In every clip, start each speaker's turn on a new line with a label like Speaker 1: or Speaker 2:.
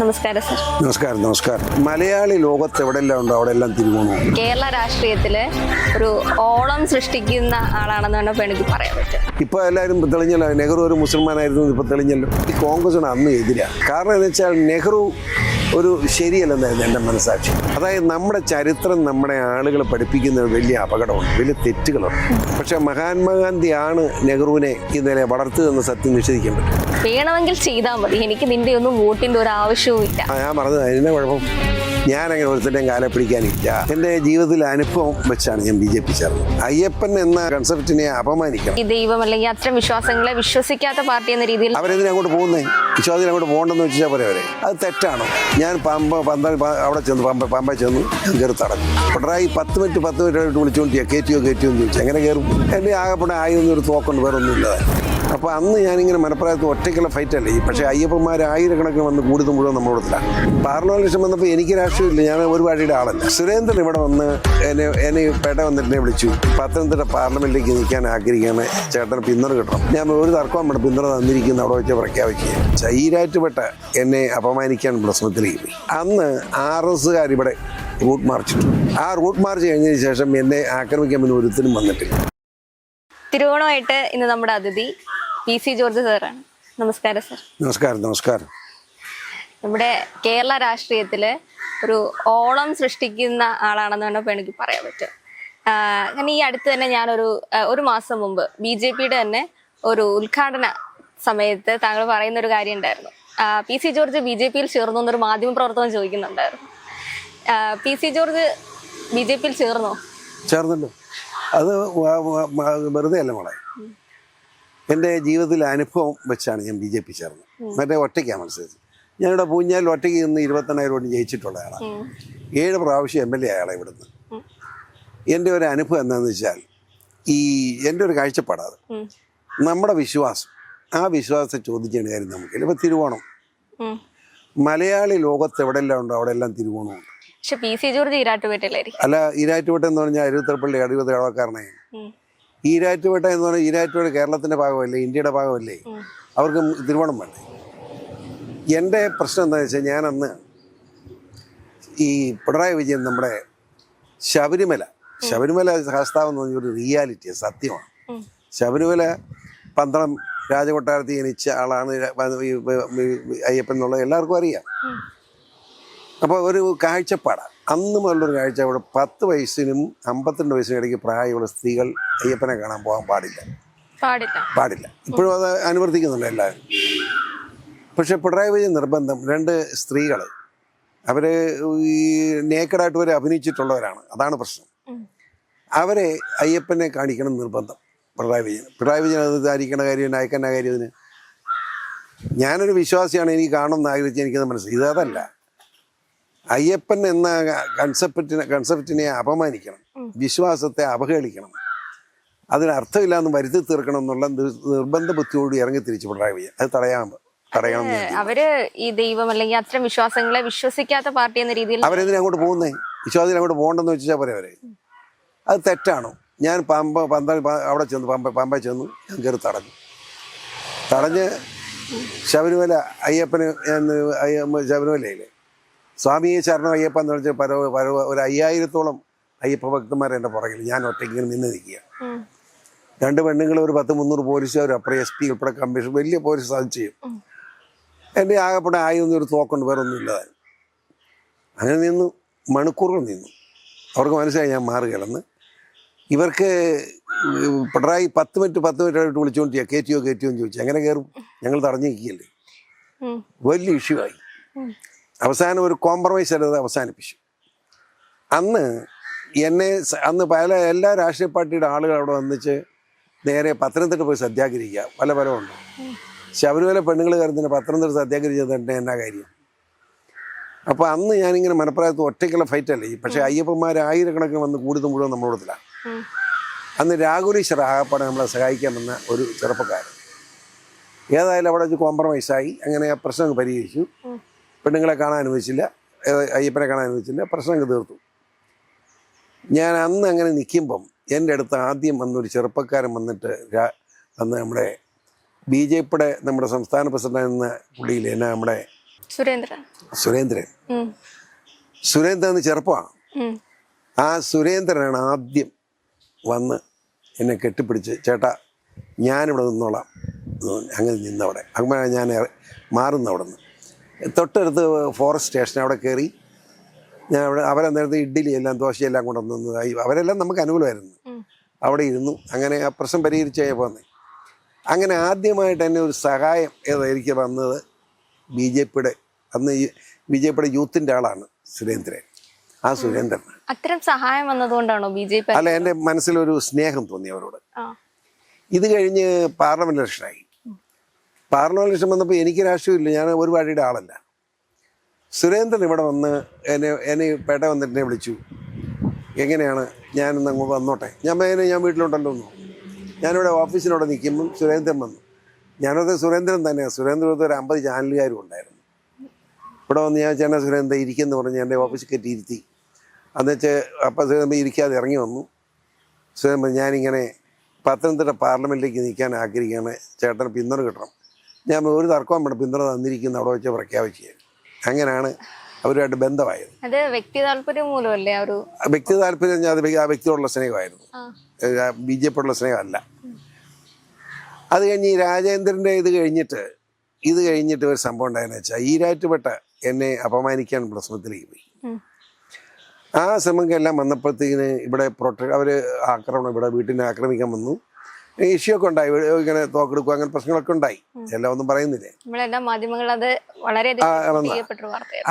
Speaker 1: നമസ്കാരം സർ.
Speaker 2: നമസ്കാരം നമസ്കാരം. മലയാളി ലോകത്ത് എവിടെല്ലാം ഉണ്ടോ അവിടെ എല്ലാം തിരുവോണു
Speaker 1: കേരള രാഷ്ട്രീയത്തിൽ ഒരു ഓളം സൃഷ്ടിക്കുന്ന ആളാണെന്ന് വേണം എനിക്ക് പറയാൻ പറ്റും.
Speaker 2: ഇപ്പൊ എല്ലാവരും തെളിഞ്ഞല്ലോ നെഹ്റു ഒരു മുസൽമാനായിരുന്നു ഇപ്പൊ തെളിഞ്ഞല്ലോ. ഈ കോൺഗ്രസിന് അന്ന് എതിരാ. കാരണം എന്ന് വെച്ചാൽ നെഹ്റു ഒരു ശരിയല്ലെന്നായിരുന്നു എന്റെ മനസ്സാക്ഷി. അതായത് നമ്മുടെ ചരിത്രം നമ്മുടെ ആളുകൾ പഠിപ്പിക്കുന്ന വലിയ അപകടമുണ്ട് വലിയ തെറ്റുകളുണ്ട് പക്ഷെ മഹാത്മാഗാന്ധി ആണ് നെഹ്റുവിനെ ഇന്നലെ വളർത്തുതെന്ന സത്യം നിഷേധിക്കാൻ പറ്റും.
Speaker 1: വേണമെങ്കിൽ ചെയ്താൽ മതി. എനിക്ക് നിന്റെ ഒന്നും വോട്ടിന്റെ ഒരു ആവശ്യവും ഇല്ല
Speaker 2: ഞാൻ പറഞ്ഞത് അതിന്റെ കുഴപ്പം. ഞാനങ്ങനെ ഒരുത്തന്റെയും കാലെ പിടിക്കാനില്ല. എന്റെ ജീവിതത്തിലെ അനുഭവം വെച്ചാണ് ഞാൻ ബി ജെ പി ചേർന്നത്. അയ്യപ്പൻ എന്ന കൺസെപ്റ്റിനെ അപമാനിക്കണം.
Speaker 1: ഈ ദൈവം അല്ലെങ്കിൽ അത്തരം വിശ്വാസങ്ങളെ വിശ്വസിക്കാത്ത പാർട്ടി എന്ന രീതിയിൽ
Speaker 2: അവരെന്തിനാ അങ്ങോട്ട് പോകുന്നേ? വിശ്വാസത്തിൽ അങ്ങോട്ട് പോകണ്ടെന്ന് വെച്ചാൽ പോരെ അവരെ? അത് തെറ്റാണോ. ഞാൻ പമ്പ പന്ത അവിടെ ചെന്ന്. പമ്പ പമ്പ ചെന്ന്. ഞാൻ കയറി തടഞ്ഞു. പിണറായി പത്ത് മിനിറ്റ് പത്ത് മിനിറ്റ് ആയിട്ട് വിളിച്ചുകൊണ്ട് കയറ്റിയോ കയറ്റിയോ എന്ന് ചോദിച്ചു. എങ്ങനെ കയറും? എന്റെ ആകപ്പെടെ ആയിരുന്നു ഒരു തോക്കൊണ്ട്. വേറൊന്നും ഇല്ലാതെ അപ്പോൾ അന്ന് ഞാനിങ്ങനെ മലപ്പുറത്ത് ഒറ്റയ്ക്കുള്ള ഫൈറ്റ് അല്ലേ? ഈ പക്ഷേ അയ്യപ്പന്മാർ ആയിരക്കണക്കിന് വന്ന് കൂടുതൽ മുഴുവൻ നമ്മുടെ കൂട്ടത്തിലാണ് പാർലമെന്റ് വന്നപ്പോൾ എനിക്ക് രാഷ്ട്രീയമില്ല ഞാൻ ഒരു പാർട്ടിയുടെ ആളല്ല. സുരേന്ദ്രൻ ഇവിടെ വന്ന് എന്നെ എന്നെ പേട്ട വന്നിട്ട് എന്നെ വിളിച്ചു. പത്തനംതിട്ട പാർലമെന്റിലേക്ക് നിൽക്കാൻ ആഗ്രഹിക്കുകയാണ് ചേട്ടന് പിന്തുണ കിട്ടണം. ഞാൻ ഒരു തർക്കം വേണം പിന്തുണ തന്നിരിക്കുന്ന. അവിടെ വെച്ച് പ്രഖ്യാപിക്കുക. ചൈരാറ്റുപെട്ട എന്നെ അപമാനിക്കാൻ പ്രശ്നത്തിലേക്ക് അന്ന് ആർ എസ്സുകാർ ഇവിടെ റൂട്ട് മാർച്ചിട്ടു ആ റൂട്ട് മാർച്ച് കഴിഞ്ഞതിന് ശേഷം എന്നെ ആക്രമിക്കാൻ പിന്നെ ഒരുത്തിനും വന്നിട്ടില്ല.
Speaker 1: തിരുവോണമായിട്ട് ഇന്ന് നമ്മുടെ അതിഥി പി സി ജോർജ് സാറാണ്. നമസ്കാരം സാർ.
Speaker 2: നമസ്കാരം നമസ്കാരം.
Speaker 1: നമ്മുടെ കേരള രാഷ്ട്രീയത്തിൽ ഒരു ഓളം സൃഷ്ടിക്കുന്ന ആളാണെന്ന് വേണം എനിക്ക് പറയാൻ പറ്റും. അങ്ങനെ ഈ അടുത്ത് തന്നെ ഞാനൊരു ഒരു മാസം മുമ്പ് ബി ജെ പിയുടെ തന്നെ ഒരു ഉദ്ഘാടന സമയത്ത് താങ്കൾ പറയുന്ന ഒരു കാര്യം ഉണ്ടായിരുന്നു. P C George B J പിയിൽ ചേർന്നു എന്നൊരു മാധ്യമ പ്രവർത്തനം ചോദിക്കുന്നുണ്ടായിരുന്നു. P C George B J പിയിൽ ചേർന്നോ?
Speaker 2: ചേർന്നല്ലോ. അത് വെറുതെ അല്ല മോളെ. എന്റെ ജീവിതത്തിലെ അനുഭവം വെച്ചാണ് ഞാൻ ബി ജെ പി ചേർന്നത്. മറ്റേ ഒറ്റയ്ക്കാണ് മത്സരിച്ചത്. ഞാനിവിടെ പൂഞ്ഞാൽ ഒറ്റയ്ക്ക് നിന്ന് ഇരുപത്തെണ്ണായിരം കൊണ്ട് ജയിച്ചിട്ടുള്ള ആളാണ് ഏഴ് പ്രാവശ്യം എം എൽ എ ആളെ ഇവിടുന്ന്. എന്റെ ഒരു അനുഭവം എന്താണെന്ന് വെച്ചാൽ ഈ എന്റെ ഒരു കാഴ്ചപ്പാടാത് നമ്മുടെ വിശ്വാസം ആ വിശ്വാസത്തെ ചോദിക്കേണ്ട കാര്യം നമുക്ക് ഇപ്പോൾ തിരുവോണം. മലയാളി ലോകത്ത് എവിടെയെല്ലാം ഉണ്ടോ അവിടെ എല്ലാം തിരുവോണമുണ്ട് അല്ല ഈരാറ്റുപേട്ട എന്ന് പറഞ്ഞാൽ അരുവിത്തറപ്പള്ളി അടിവത് ഇടവക്കാരനായി
Speaker 1: ഉം.
Speaker 2: ഈരാറ്റുപേട്ട എന്ന് പറഞ്ഞാൽ ഈരാറ്റുപേട്ട കേരളത്തിന്റെ ഭാഗമല്ലേ ഇന്ത്യയുടെ ഭാഗമല്ലേ? അവർക്ക് തിരുവോണം വേണ്ടേ? എന്റെ പ്രശ്നം എന്താണെന്ന് വെച്ചാൽ ഞാനന്ന് ഈ പിണറായി വിജയൻ നമ്മുടെ ശബരിമല ശബരിമല ശാസ്താവ് എന്ന് പറഞ്ഞൊരു റിയാലിറ്റി സത്യമാണ്. ശബരിമല പന്തളം രാജകൊട്ടാരത്തിൽ ജനിച്ച ആളാണ് അയ്യപ്പൻ എന്നുള്ളത് എല്ലാവർക്കും അറിയാം. അപ്പോൾ ഒരു കാഴ്ചപ്പാടാണ് അന്ന് മുതലൊരു അവിടെ പത്ത് വയസ്സിനും അമ്പത്തിരണ്ട് വയസ്സിനും ഇടയ്ക്ക് പ്രായമുള്ള സ്ത്രീകൾ അയ്യപ്പനെ കാണാൻ പോകാൻ പാടില്ല.
Speaker 1: പാടില്ല.
Speaker 2: പാടില്ല. ഇപ്പോഴും അത് അനുവർത്തിക്കുന്നുണ്ട് എല്ലാവരും. പക്ഷെ പിണറായി വിജയൻ നിർബന്ധം രണ്ട് സ്ത്രീകൾ അവർ ഈ നേക്കഡായിട്ട് വരെ അഭിനയിച്ചിട്ടുള്ളവരാണ്. അതാണ് പ്രശ്നം. അവരെ അയ്യപ്പനെ കാണിക്കണം നിർബന്ധം പിണറായി വിജയൻ. പിണറായി വിജയൻ അത് ധാരിക്കണ കാര്യം അയക്കേണ്ട കാര്യം ഇതിന് ഞാനൊരു വിശ്വാസിയാണ് എനിക്ക് കാണണം എന്ന് ആഗ്രഹിച്ച് എനിക്കത് മനസ്സിലായി. ഇതല്ല അയ്യപ്പൻ എന്ന കൺസെപ്റ്റിനെ കൺസെപ്റ്റിനെ അപമാനിക്കണം. വിശ്വാസത്തെ അവഹേളിക്കണം. അതിനർത്ഥമില്ലാന്ന് വരുത്തി തീർക്കണം എന്നുള്ള നിർബന്ധ ബുദ്ധിയോട് ഇറങ്ങി തിരിച്ചു പിണറായി വിജയൻ. അത് തടയാൻ തടയണം
Speaker 1: അവർ ഈ ദൈവം അല്ലെങ്കിൽ അത്തരം വിശ്വാസങ്ങളെ വിശ്വസിക്കാത്ത പാർട്ടി എന്ന രീതിയിൽ
Speaker 2: അവരെന്തിനാ അങ്ങോട്ട് പോകുന്നേ? വിശ്വാസത്തിൽ അങ്ങോട്ട് പോകണ്ടെന്ന് വെച്ചാൽ പോരെ അവരെ? അത് തെറ്റാണോ? ഞാൻ പമ്പ പന്ത അവിടെ ചെന്ന് പമ്പ പമ്പ ചെന്നു ഞാൻ കയറി തടഞ്ഞു. തടഞ്ഞ് ശബരിമല അയ്യപ്പന് ശബരിമലയിലെ സ്വാമിയെ ശരണം അയ്യപ്പ എന്ന് പറഞ്ഞ പര പര ഒരു അയ്യായിരത്തോളം അയ്യപ്പ ഭക്തന്മാർ എന്റെ പുറകിൽ ഞാൻ ഒറ്റയ്ക്ക് ഇങ്ങനെ നിന്ന് നിൽക്കുക രണ്ട് പെണ്ണുങ്ങൾ ഒരു പത്ത് മുന്നൂറ് പോലീസുകാർ അപ്പുറം എസ് പി ഉൾപ്പെടെ കമ്മീഷൻ വലിയ പോലീസ് അത് ചെയ്യും. എന്റെ ആകപ്പെടെ ആയൊന്നും ഒരു തോക്കുണ്ട് വേറെ ഒന്നും ഇല്ലാതെ. അങ്ങനെ നിന്നു മണിക്കൂറുകൾ നിന്നു. അവർക്ക് മനസ്സിലായി ഞാൻ മാറി കിടന്ന്. ഇവർക്ക് പിണറായി പത്ത് മിനിറ്റ് പത്ത് മിനിറ്റ് ആയിട്ട് വിളിച്ചുകൊണ്ടിരിക്കുക. കയറ്റിയോ കയറ്റിയോ എന്ന് ചോദിച്ചു. എങ്ങനെ കയറും ഞങ്ങൾ തടഞ്ഞു നിൽക്കുകയല്ലേ വലിയ ഇഷ്യൂ ആയി. അവസാനം ഒരു കോംപ്രമൈസ് എടുത്ത് അവസാനിപ്പിച്ചു. അന്ന് എന്നെ അന്ന് പല എല്ലാ രാഷ്ട്രീയ പാർട്ടിയുടെ ആളുകൾ അവിടെ വന്നിച്ച് നേരെ പത്തനംതിട്ട പോയി സത്യാഗ്രഹിക്കുക. പല പലമുണ്ട് ശബരിമല പെണ്ണുങ്ങൾ കയറുന്നതിന് പത്തനംതിട്ട സത്യാഗ്രഹിച്ചത് തന്നെ എന്നാ കാര്യം? അപ്പോൾ അന്ന് ഞാനിങ്ങനെ മനപ്രായത്ത് ഒറ്റയ്ക്കുള്ള ഫൈറ്റ് അല്ലേ. പക്ഷേ അയ്യപ്പന്മാർ ആയിരക്കണക്കിന് വന്ന് കൂടുതൽ മുഴുവൻ നമ്മളോടത്തിലാണ്. അന്ന് രാഘുലീശ്വർ ആകപ്പാടെ നമ്മളെ സഹായിക്കാൻ വന്ന ഒരു ചെറുപ്പക്കാരൻ. ഏതായാലും അവിടെ വെച്ച് കോംപ്രമൈസായി അങ്ങനെ ആ പ്രശ്നം പരിഹരിച്ചു. പെണ്ണുങ്ങളെ കാണാൻ അനുവദിച്ചില്ല അയ്യപ്പനെ കാണാൻ അനുവദിച്ചില്ല പ്രശ്നം അങ്ങ് തീർത്തു. ഞാൻ അന്ന് അങ്ങനെ നിൽക്കുമ്പം എന്റെ അടുത്ത് ആദ്യം വന്നൊരു ചെറുപ്പക്കാരൻ വന്നിട്ട് അന്ന് നമ്മുടെ ബി ജെ പിയുടെ നമ്മുടെ സംസ്ഥാന പ്രസിഡന്റ് എന്ന പുള്ളിയിൽ എന്നെ നമ്മുടെ
Speaker 1: സുരേന്ദ്രൻ.
Speaker 2: സുരേന്ദ്രൻ. സുരേന്ദ്രൻ എന്ന് ചെറുപ്പമാണ്. ആ സുരേന്ദ്രനാണ് ആദ്യം വന്ന് എന്നെ കെട്ടിപ്പിടിച്ച് ചേട്ടാ ഞാനിവിടെ നിന്നോളാം. അങ്ങനെ നിന്നവിടെ. അങ്ങനെ ഞാൻ മാറുന്നു അവിടെ നിന്ന് തൊട്ടടുത്ത് ഫോറസ്റ്റ് സ്റ്റേഷൻ അവിടെ കയറി ഞാൻ അവിടെ അവരന്നേരത്ത് ഇഡ്ഡലി എല്ലാം ദോശയെല്ലാം കൊണ്ടുവന്നു അവരെല്ലാം നമുക്ക് അനുകൂലമായിരുന്നു. അവിടെ ഇരുന്നു. അങ്ങനെ ആ പ്രശ്നം പരിഹരിച്ചേ പോന്നെ. അങ്ങനെ ആദ്യമായിട്ട് എന്നെ ഒരു സഹായം ഏതായിരിക്കും എനിക്ക് വന്നത്? ബി ജെ പിയുടെ അന്ന് ബി ജെ പിയുടെ യൂത്തിന്റെ ആളാണ് സുരേന്ദ്രൻ. ആ സുരേന്ദ്രൻ.
Speaker 1: അത്തരം സഹായം വന്നതുകൊണ്ടാണോ ബി ജെ പി
Speaker 2: അല്ല എന്റെ മനസ്സിലൊരു സ്നേഹം തോന്നി അവരോട്. ഇത് കഴിഞ്ഞ് പാർലമെന്റ് ഇലക്ഷനായി. പാർലമെന്റ് വന്നപ്പോൾ എനിക്ക് രാഷ്ട്രീയമില്ല. ഞാൻ ഒരു പാർട്ടിയുടെ ആളല്ല. സുരേന്ദ്രൻ ഇവിടെ വന്ന് എന്നെ എന്നെ പേട്ട വന്നിട്ട് എന്നെ വിളിച്ചു. എങ്ങനെയാണ് ഞാനിന്ന് അങ്ങോട്ട് വന്നോട്ടെ? ഞാൻ മേനെ ഞാൻ വീട്ടിലുണ്ടല്ലോ എന്ന്. ഞാനിവിടെ ഓഫീസിനോടെ നിൽക്കുമ്പം സുരേന്ദ്രൻ വന്നു. ഞാനത് സുരേന്ദ്രൻ തന്നെയാണ് സുരേന്ദ്രൻ ഒരു അമ്പത് ചാനലുകാരും ഉണ്ടായിരുന്നു. ഇവിടെ വന്ന് ഞാൻ ചേട്ടൻ സുരേന്ദ്രൻ ഇരിക്കുമെന്ന് പറഞ്ഞ് എന്റെ ഓഫീസിൽ കയറ്റി ഇരുത്തി. അന്നുവെച്ച് അപ്പം സുരേന്ദ്രൻ ഇരിക്കാതെ ഇറങ്ങി വന്നു. സുരേന്ദ്രൻ ഞാനിങ്ങനെ പത്തനംതിട്ട പാർലമെന്റിലേക്ക് നിൽക്കാൻ ആഗ്രഹിക്കുകയാണ്. ചേട്ടന് പിന്തുണ കിട്ടണം. ഞാൻ ഒരു തർക്കവും വേണം പിന്തുണ തന്നിരിക്കുന്ന അവിടെ വെച്ച് പ്രഖ്യാപിച്ചു. അങ്ങനെയാണ് അവരുമായിട്ട് ബന്ധമായത്.
Speaker 1: അത് വ്യക്തി താല്പര്യം മൂലമല്ലേ ഒരു
Speaker 2: വ്യക്തി താല്പര്യം ഞാൻ ആ വ്യക്തിയോടുള്ള സ്നേഹമായിരുന്നു. ബി ജെ പിയോടുള്ള സ്നേഹമല്ല. അത് കഴിഞ്ഞ് ഈ രാജേന്ദ്രന്റെ ഇത് കഴിഞ്ഞിട്ട് ഇത് കഴിഞ്ഞിട്ട് ഒരു സംഭവം ഉണ്ടായെന്ന് വെച്ചാൽ ഈരാറ്റുപെട്ട എന്നെ അപമാനിക്കാൻ ഉള്ള ശ്രമത്തിലേക്ക് പോയി. ആ ശ്രമങ്ങളെല്ലാം വന്നപ്പോഴത്തേക്കിന് ഇവിടെ പ്രൊട്ട അവർ ആക്രമണം ഇവിടെ വീട്ടിനെ ആക്രമിക്കാൻ വന്നു. ഇഷ്യൂ ഒക്കെ ഉണ്ടായി ഇങ്ങനെ തോക്കെടുക്കുക അങ്ങനെ പ്രശ്നങ്ങളൊക്കെ ഉണ്ടായി. എല്ലാം ഒന്നും പറയുന്നില്ലേ?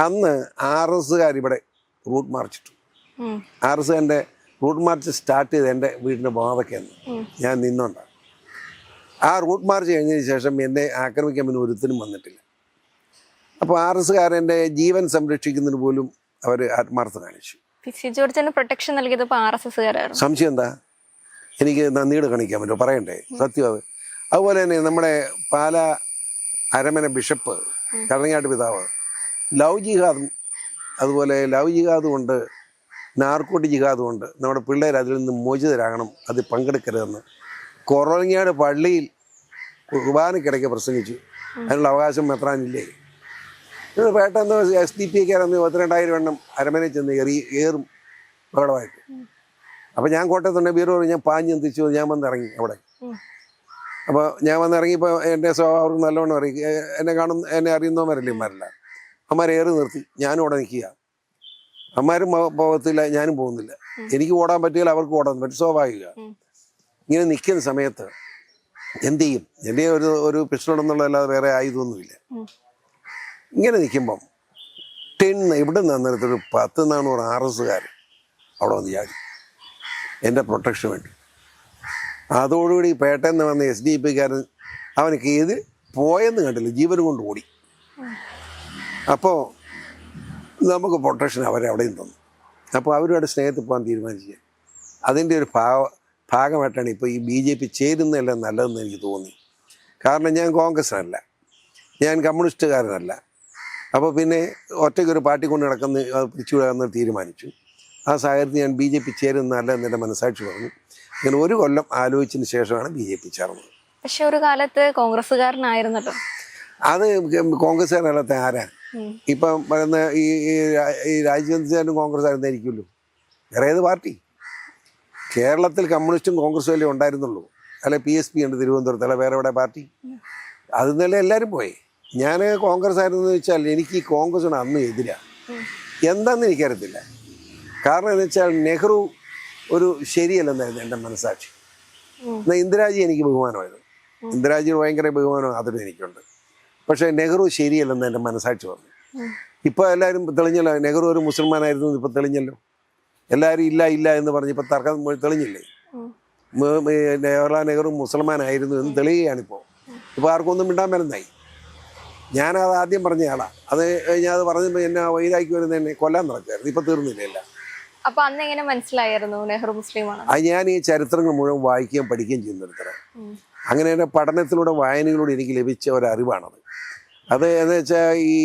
Speaker 2: അന്ന് ആർ എസ്സുകാർ ഇവിടെ റൂട്ട് മാർച്ച് ഇട്ടു
Speaker 1: ഉം.
Speaker 2: ആർ എസ് എന്റെ റൂട്ട് മാർച്ച് സ്റ്റാർട്ട് ചെയ്ത് എന്റെ വീടിന്റെ വാതക്കെന്ന് ഞാൻ നിന്നോണ്ടാണ് ആ റൂട്ട് മാർച്ച് കഴിഞ്ഞതിന് ശേഷം എന്നെ ആക്രമിക്കാൻ പിന്നെ ഒരുത്തിനും വന്നിട്ടില്ല. അപ്പോൾ ആർ എസ്സുകാരന്റെ ജീവൻ സംരക്ഷിക്കുന്നതിന് പോലും അവർ ആത്മാർത്ഥത കാണിച്ചു.
Speaker 1: പ്രൊട്ടക്ഷൻ നൽകിയത്
Speaker 2: സംശയം എന്താ? എനിക്ക് നന്ദിയോട് കാണിക്കാൻ പറ്റുമോ? പറയണ്ടേ? സത്യം അത്. അതുപോലെ തന്നെ നമ്മുടെ പാല അരമന ബിഷപ്പ് കടങ്ങാട്ട് പിതാവ് ലവ് ജിഹാദും അതുപോലെ ലവ് ജിഹാദും ഉണ്ട് നാർക്കോട്ടി ജിഹാദും ഉണ്ട്. നമ്മുടെ പിള്ളേർ അതിൽ നിന്ന് മോചിതരാകണം അതിൽ പങ്കെടുക്കരുതെന്ന്. കുറഞ്ഞാട് പള്ളിയിൽ കുർബാനക്കിടയ്ക്ക് പ്രസംഗിച്ചു. അതിനുള്ള അവകാശം മെത്രാനില്ലേ? ഇത് പെട്ടെന്ന് എസ് ഡി പി കാരന്ന് പത്തിരണ്ടായിരം എണ്ണം അരമനയിൽ ചെന്ന് എറി ഏറും ബഹളമായിട്ട് അപ്പോൾ ഞാൻ കോട്ടയത്തുണ്ട് ബീറോ ഞാൻ പാഞ്ഞ് എന്തിച്ചു? ഞാൻ വന്നിറങ്ങി അവിടെ.
Speaker 1: അപ്പൊ
Speaker 2: അപ്പോൾ ഞാൻ വന്ന് എന്റെ എന്റെ സ്വഭാവം നല്ലവണ്ണം അറിയും. എന്നെ കാണും എന്നെ അറിയുന്നവന്മാരല്ലേ ഇമാരല്ല അമ്മമാരെ ഏറി നിർത്തി. ഞാനും അവിടെ നിൽക്കുക. അമ്മമാരും പോകത്തില്ല ഞാനും പോകുന്നില്ല. എനിക്ക് ഓടാൻ പറ്റിയാൽ അവർക്ക് ഓടാൻ പറ്റും. സ്വാഭാവിക. ഇങ്ങനെ നിൽക്കുന്ന സമയത്ത് എന്ത് ചെയ്യും? എന്റെ ഒരു ഒരു പിസ്റ്റളുണ്ടെന്നുള്ളതല്ലാതെ വേറെ ആയുധമൊന്നുമില്ല. ഇങ്ങനെ നിൽക്കുമ്പം ടെന്ന് ഇവിടെ നിന്നിടത്തൊരു പത്ത് നാണൂറ് ആർ എസ്സുകാർ അവിടെ വന്ന് ചാടി. എന്റെ പ്രൊട്ടക്ഷൻ വേണ്ടി. അതോടുകൂടി പേട്ടെന്ന് വന്ന എസ് ഡി പിക്കാരൻ അവനക്ക് ഏത് പോയെന്ന് കണ്ടില്ല ജീവൻ കൊണ്ട് ഓടി. അപ്പോൾ നമുക്ക് പ്രൊട്ടക്ഷൻ അവരെ അവിടെയും തന്നു. അപ്പോൾ അവരുമായിട്ട് സ്നേഹത്തിൽ പോകാൻ തീരുമാനിച്ചു. അതിന്റെ ഒരു ഭാഗ ഭാഗമായിട്ടാണ് ഇപ്പോൾ ഈ ബി ജെ പി ചേരുന്നതല്ല നല്ലതെന്ന് എനിക്ക് തോന്നി. കാരണം ഞാൻ കോൺഗ്രസ് അല്ല ഞാൻ കമ്മ്യൂണിസ്റ്റുകാരനല്ല. അപ്പോൾ പിന്നെ ഒറ്റയ്ക്കൊരു പാർട്ടി കൊണ്ട് നടക്കുന്ന പിരിച്ചുവിടാമെന്ന് തീരുമാനിച്ചു. ആ സാഹചര്യത്തിൽ ഞാൻ ബി ജെ പി ചേരുന്നതല്ല എന്നെ മനസ്സാക്ഷി പറഞ്ഞു. അങ്ങനെ ഒരു കൊല്ലം ആലോചിച്ചതിന് ശേഷമാണ് ബി ജെ പി ചേർന്നത്.
Speaker 1: പക്ഷെ ഒരു കാലത്ത് കോൺഗ്രസ്സുകാരനായിരുന്നല്ലോ.
Speaker 2: അത് കോൺഗ്രസ്സുകാരനല്ലാത്ത ആരാ. ഇപ്പം പറയുന്ന ഈ ഈ രാ- ഈ രാജ്യത്തിന് കോൺഗ്രസ് ആയിരുന്നായിരിക്കുമല്ലോ വേറെ ഏത് പാർട്ടി? കേരളത്തിൽ കമ്മ്യൂണിസ്റ്റും കോൺഗ്രസും അല്ലേ ഉണ്ടായിരുന്നുള്ളൂ. അല്ലെ പി എസ് പി ഉണ്ട് തിരുവനന്തപുരത്ത് അല്ലെ വേറെ എവിടെ പാർട്ടി? അത് നിന്നല്ലേ എല്ലാവരും പോയി. ഞാൻ കോൺഗ്രസ് ആയിരുന്നു വെച്ചാൽ എനിക്ക് ഈ കോൺഗ്രസിന് അന്ന് എതിരാ എന്താന്ന് എനിക്കറിയത്തില്ല. കാരണം എന്ന് വെച്ചാൽ നെഹ്റു ഒരു ശരിയല്ലെന്നായിരുന്നു എന്റെ മനസ്സാക്ഷി. എന്നാൽ ഇന്ദിരാജി എനിക്ക് ബഹുമാനമായിരുന്നു. ഇന്ദിരാജി ഭയങ്കര ബഹുമാനം അതിലും എനിക്കുണ്ട്. പക്ഷേ നെഹ്റു ശരിയല്ലെന്ന് എന്റെ മനസ്സാക്ഷി പറഞ്ഞു. ഇപ്പോൾ എല്ലാവരും തെളിഞ്ഞല്ലോ നെഹ്റു ഒരു മുസൽമാനായിരുന്നു ഇപ്പോൾ തെളിഞ്ഞല്ലോ. എല്ലാവരും ഇല്ല ഇല്ല എന്ന് പറഞ്ഞ് ഇപ്പോൾ തർക്കം തെളിഞ്ഞില്ലേ? ജവഹർലാൽ നെഹ്റു മുസൽമാനായിരുന്നു എന്ന് തെളിയുകയാണിപ്പോൾ ഇപ്പോൾ ആർക്കൊന്നും മിണ്ടാൻ വരുന്നായി ഞാനത് ആദ്യം പറഞ്ഞ ആളാ അത് ഞാൻ അത് പറഞ്ഞപ്പോൾ എന്നെ വൈരാക്കി വരുന്ന എന്നെ കൊല്ലാൻ നടക്കുമായിരുന്നു ഇപ്പോൾ തീർന്നില്ല എല്ലാം.
Speaker 1: അപ്പൊ അന്ന് എങ്ങനെ മനസ്സിലായിരുന്നു നെഹ്റു മുസ്ലിമാണ്?
Speaker 2: അത് ഞാൻ ഈ ചരിത്രങ്ങൾ മുഴുവൻ വായിക്കുകയും പഠിക്കുകയും ചെയ്യുന്നിടത്തരം. അങ്ങനെ എന്റെ പഠനത്തിലൂടെ വായനയിലൂടെ എനിക്ക് ലഭിച്ച ഒരു അറിവാണത്. അത് എന്ന് വെച്ചാൽ ഈ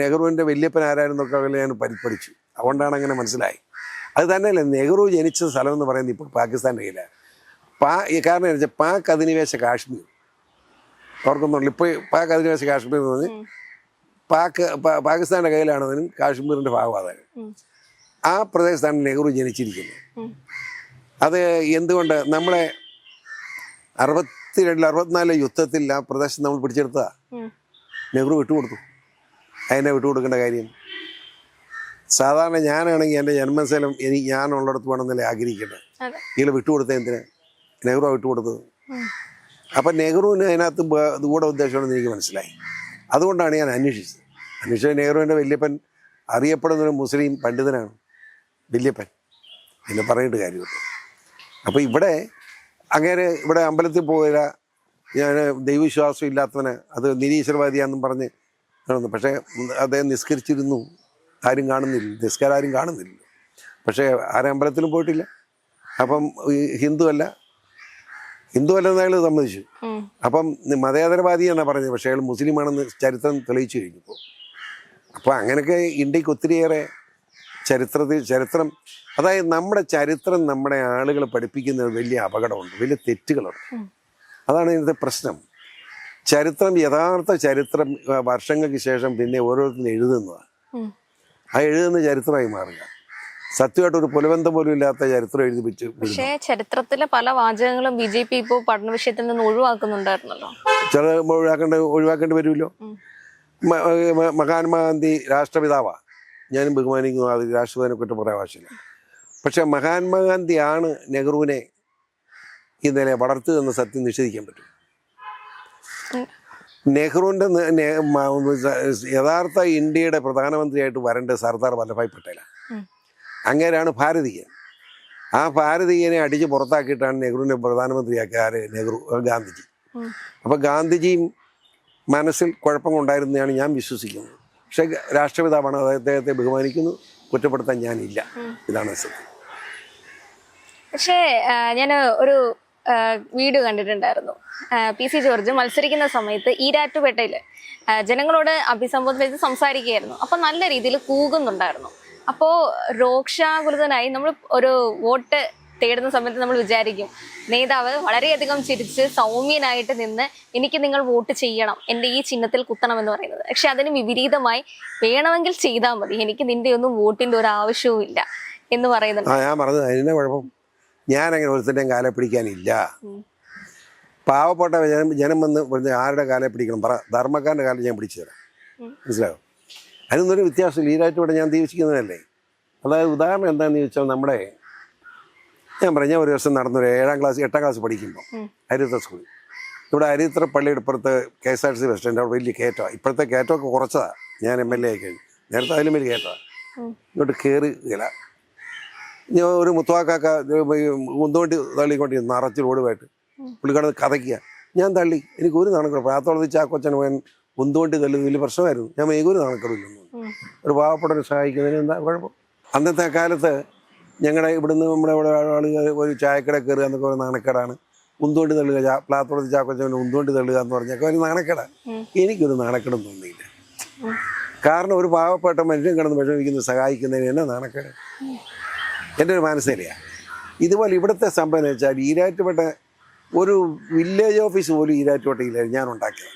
Speaker 2: നെഹ്റുവിന്റെ വല്യപ്പൻ ആരായിരുന്നൊക്കെ ഞാൻ പഠിച്ചു. അതുകൊണ്ടാണ് അങ്ങനെ മനസ്സിലായി. അത് തന്നെയല്ല നെഹ്റു ജനിച്ച സ്ഥലം എന്ന് പറയുന്നത് ഇപ്പോൾ പാകിസ്ഥാന്റെ കയ്യിലാണ് പാ ഈ കാരണം എന്ന് വെച്ചാൽ പാക് അധിനിവേശ കാശ്മീർ. ഓർക്കുന്നുള്ളൂ ഇപ്പോൾ പാക് അധിനിവേശ കാശ്മീർ എന്ന് പറഞ്ഞ് പാക് പാകിസ്ഥാന്റെ കയ്യിലാണെങ്കിലും കാശ്മീരിന്റെ
Speaker 1: ഭാഗം.
Speaker 2: ആ പ്രദേശത്താണ് നെഹ്റു ജനിച്ചിരിക്കുന്നത്. അത് എന്തുകൊണ്ട് നമ്മളെ അറുപത്തിരണ്ടിൽ അറുപത്തിനാലിലെ യുദ്ധത്തിൽ ആ പ്രദേശം നമ്മൾ പിടിച്ചെടുത്തതാ?
Speaker 1: ഉം.
Speaker 2: നെഹ്റു വിട്ടുകൊടുത്തു. അതിനെ വിട്ടുകൊടുക്കേണ്ട കാര്യം. സാധാരണ ഞാനാണെങ്കിൽ എന്റെ ജന്മസ്ഥലം എനിക്ക് ഞാനുള്ളിടത്ത് വേണമെന്നല്ലേ ആഗ്രഹിക്കേണ്ടത്. ഇയാൾ വിട്ടുകൊടുത്ത എന്തിനാ? നെഹ്റു വിട്ടുകൊടുത്തത്. അപ്പം നെഹ്റുവിന് അതിനകത്ത് ഇതുകൂടെ ഇത് കൂടെ ഉദ്ദേശമാണെന്ന് എനിക്ക് മനസ്സിലായി. അതുകൊണ്ടാണ് ഞാൻ അന്വേഷിച്ചത്. അന്വേഷിച്ച നെഹ്റുവിന്റെ വല്യപ്പൻ അറിയപ്പെടുന്ന ഒരു മുസ്ലിം പണ്ഡിതനാണ്. വല്യപ്പൻ. പിന്നെ പറഞ്ഞിട്ട് കാര്യമുണ്ട് അപ്പോൾ ഇവിടെ അങ്ങനെ ഇവിടെ അമ്പലത്തിൽ പോയില്ല ഞാൻ ദൈവവിശ്വാസം ഇല്ലാത്തവന് അത് നിരീശ്വരവാദിയാണെന്നും പറഞ്ഞ് നടന്നു. പക്ഷേ അദ്ദേഹം നിസ്കരിച്ചിരുന്നു. ആരും കാണുന്നില്ല. നിസ്കാരം ആരും കാണുന്നില്ല. പക്ഷേ ആരും അമ്പലത്തിലും പോയിട്ടില്ല. അപ്പം ഈ ഹിന്ദു അല്ല. ഹിന്ദു അല്ലെന്ന് അയാൾ സമ്മതിച്ചു. അപ്പം മതേതരവാദി എന്നാണ് പറഞ്ഞത്. പക്ഷേ അയാൾ മുസ്ലിമാണെന്ന് ചരിത്രം തെളിയിച്ചു കഴിഞ്ഞപ്പോൾ അപ്പോൾ അങ്ങനെയൊക്കെ ഇന്ത്യയ്ക്ക് ഒത്തിരിയേറെ ചരിത്രത്തിൽ ചരിത്രം അതായത് നമ്മുടെ ചരിത്രം നമ്മുടെ ആളുകൾ പഠിപ്പിക്കുന്നത് വലിയ അപകടമുണ്ട് വലിയ തെറ്റുകളുണ്ട്. അതാണ് ഇതിന്റെ പ്രശ്നം. ചരിത്രം യഥാർത്ഥ ചരിത്രം വർഷങ്ങൾക്ക് ശേഷം പിന്നെ ഓരോരുത്തരും എഴുതുന്നതാണ് ആ എഴുതുന്ന ചരിത്രമായി മാറുക. സത്യമായിട്ട് ഒരു പുലബന്ധം പോലും ഇല്ലാത്ത ചരിത്രം എഴുതി വെച്ച്.
Speaker 1: പക്ഷേ ചരിത്രത്തിലെ പല വാചകങ്ങളും ബി ജെ പി ഇപ്പോൾ പഠന വിഷയത്തിൽ നിന്ന് ഒഴിവാക്കുന്നുണ്ടായിരുന്നല്ലോ.
Speaker 2: ചില ഒഴിവാക്കേണ്ട ഒഴിവാക്കേണ്ടി വരുമല്ലോ? മഹാത്മാഗാന്ധി രാഷ്ട്രപിതാവാണ് ഞാനും ബഹുമാനിക്കുന്നു. അത് രാഷ്ട്രപതിനെ കുറ്റം പറയാൻ ആവശ്യമില്ല. പക്ഷെ മഹാത്മാഗാന്ധിയാണ് നെഹ്റുവിനെ ഇന്നലെ വളർത്തുകയെന്ന സത്യം നിഷേധിക്കാൻ പറ്റും. നെഹ്റുവിന്റെ യഥാർത്ഥ ഇന്ത്യയുടെ പ്രധാനമന്ത്രിയായിട്ട് വരേണ്ടത് സർദാർ വല്ലഭായ് പട്ടേലാണ്. അങ്ങേരാണ് ഭാരതീയൻ. ആ ഭാരതീയനെ അടിച്ച് പുറത്താക്കിയിട്ടാണ് നെഹ്റുവിനെ പ്രധാനമന്ത്രിയാക്കിയ ആര്? നെഹ്റു ഗാന്ധിജി.
Speaker 1: അപ്പം
Speaker 2: അപ്പോൾ ഗാന്ധിജിയും മനസ്സിൽ കുഴപ്പമുണ്ടായിരുന്നതാണ് ഞാൻ വിശ്വസിക്കുന്നത് പക്ഷേ രാഷ്ട്രപിതാവാണ് അദ്ദേഹത്തെ ബഹുമാനിക്കുന്നു. കുറ്റപ്പെടുത്താൻ ഞാനില്ല. ഇതാണ് സത്യം
Speaker 1: പക്ഷേ ഞാൻ ഒരു വീഡിയോ കണ്ടിട്ടുണ്ടായിരുന്നു. പി സി ജോർജ് മത്സരിക്കുന്ന സമയത്ത് ഈരാറ്റുപേട്ടയിൽ ജനങ്ങളോട് അഭിസംബോധന ചെയ്ത് സംസാരിക്കുകയായിരുന്നു. അപ്പോൾ നല്ല രീതിയിൽ കൂകുന്നുണ്ടായിരുന്നു. അപ്പോൾ രോക്ഷാകുലതനായി നമ്മൾ ഒരു വോട്ട് തേടുന്ന സമയത്ത് നമ്മൾ വിചാരിക്കും നേതാവ് വളരെയധികം ചിരിച്ച് സൗമ്യനായിട്ട് നിന്ന് എനിക്ക് നിങ്ങൾ വോട്ട് ചെയ്യണം എന്റെ ഈ ചിഹ്നത്തിൽ കുത്തണം എന്ന് പറയുന്നത്. പക്ഷെ അതിന് വിപരീതമായി വേണമെങ്കിൽ ചെയ്താൽ മതി എനിക്ക് നിന്റെ ഒന്നും വോട്ടിന്റെ ഒരു ആവശ്യവും ഇല്ല എന്ന് പറയുന്നുണ്ട്.
Speaker 2: ആ ഞാൻ പറഞ്ഞത് കുഴപ്പം. അങ്ങനെ ഒരുത്തന്റെയും കാലെ പിടിക്കാനില്ല. പാവപ്പെട്ട ജനം ജനം വന്ന് പറഞ്ഞ ആരുടെ കാലെ പിടിക്കണം? പറ ധർമ്മക്കാരന്റെ കാലം ഞാൻ പിടിച്ചു തരാം. മനസ്സിലാവും അതിനൊന്നൊരു വ്യത്യാസമില്ല. ഇവിടെ ഞാൻ ദീക്ഷിക്കുന്നതല്ലേ അതായത് ഉദാഹരണം എന്താണെന്ന് ചോദിച്ചാൽ നമ്മുടെ ഞാൻ പറഞ്ഞ ഒരു ദിവസം നടന്നൊരു ഏഴാം ക്ലാസ് എട്ടാം ക്ലാസ് പഠിക്കുമ്പോൾ. ഹരിത്ര സ്കൂൾ ഇവിടെ ഹരിത്ര പള്ളിയുടെ ഇപ്പുറത്ത് K S R T C bus stand അവിടെ വലിയ കയറ്റമാണ്. ഇപ്പോഴത്തെ കയറ്റമൊക്കെ കുറച്ചതാണ് ഞാൻ എം എൽ എ ആയി കഴിഞ്ഞു. നേരത്തെ അതിലും വലിയ കയറ്റമാണ്. ഇങ്ങോട്ട് കയറി ഇല്ല. ഞാൻ ഒരു മുത്തുവാക്കാക്ക മുന്തോണ്ടി തള്ളിക്കൊണ്ട് നിറച്ച് റോഡുമായിട്ട് പുള്ളിക്കാണ് കഥയ്ക്കുക ഞാൻ തള്ളി. എനിക്ക് ഒരു നാണക്കേട് പ്രാത്തോളത്തിൽ കൊച്ചൻ പോയാൻ മുന്തോണ്ടി തള്ളി വലിയ പ്രശ്നമായിരുന്നു. ഞാൻ ഒരു.
Speaker 1: ഒരു
Speaker 2: ഒരു പാവപ്പെട്ടവരെ സഹായിക്കുന്നതിന് എന്താ കുഴപ്പം? അന്നത്തെ കാലത്ത് ഞങ്ങളുടെ ഇവിടുന്ന് നമ്മുടെ ഇവിടെ ആളുകൾ ഒരു ചായക്കട കയറുക എന്നൊക്കെ ഒരു നാണക്കേടാണ്. ഉന്തോണ്ടി തള്ളുക പ്ലാത്തോട്ട് പ്ലാത്തോടത്ത് ഉന്തോണ്ടി തള്ളുക എന്ന് പറഞ്ഞൊക്കെ ഒരു നാണക്കേടാണ്. എനിക്കൊരു നാണക്കേടും തോന്നിയില്ല. കാരണം ഒരു പാവപ്പെട്ട മനുഷ്യൻ കിടന്ന് വിഷമിക്കുന്നത് സഹായിക്കുന്നതിന് എന്നെ നാണക്കേട്? എന്റെ ഒരു മനസ്സിലാണ് ഇതുപോലെ ഇവിടുത്തെ സംഭവം എന്ന് വെച്ചാൽ ഈരാറ്റുപേട്ട ഒരു വില്ലേജ് ഓഫീസ് പോലും ഈരാറ്റുപേട്ടയിലായിരുന്നു ഞാൻ ഉണ്ടാക്കിയത്.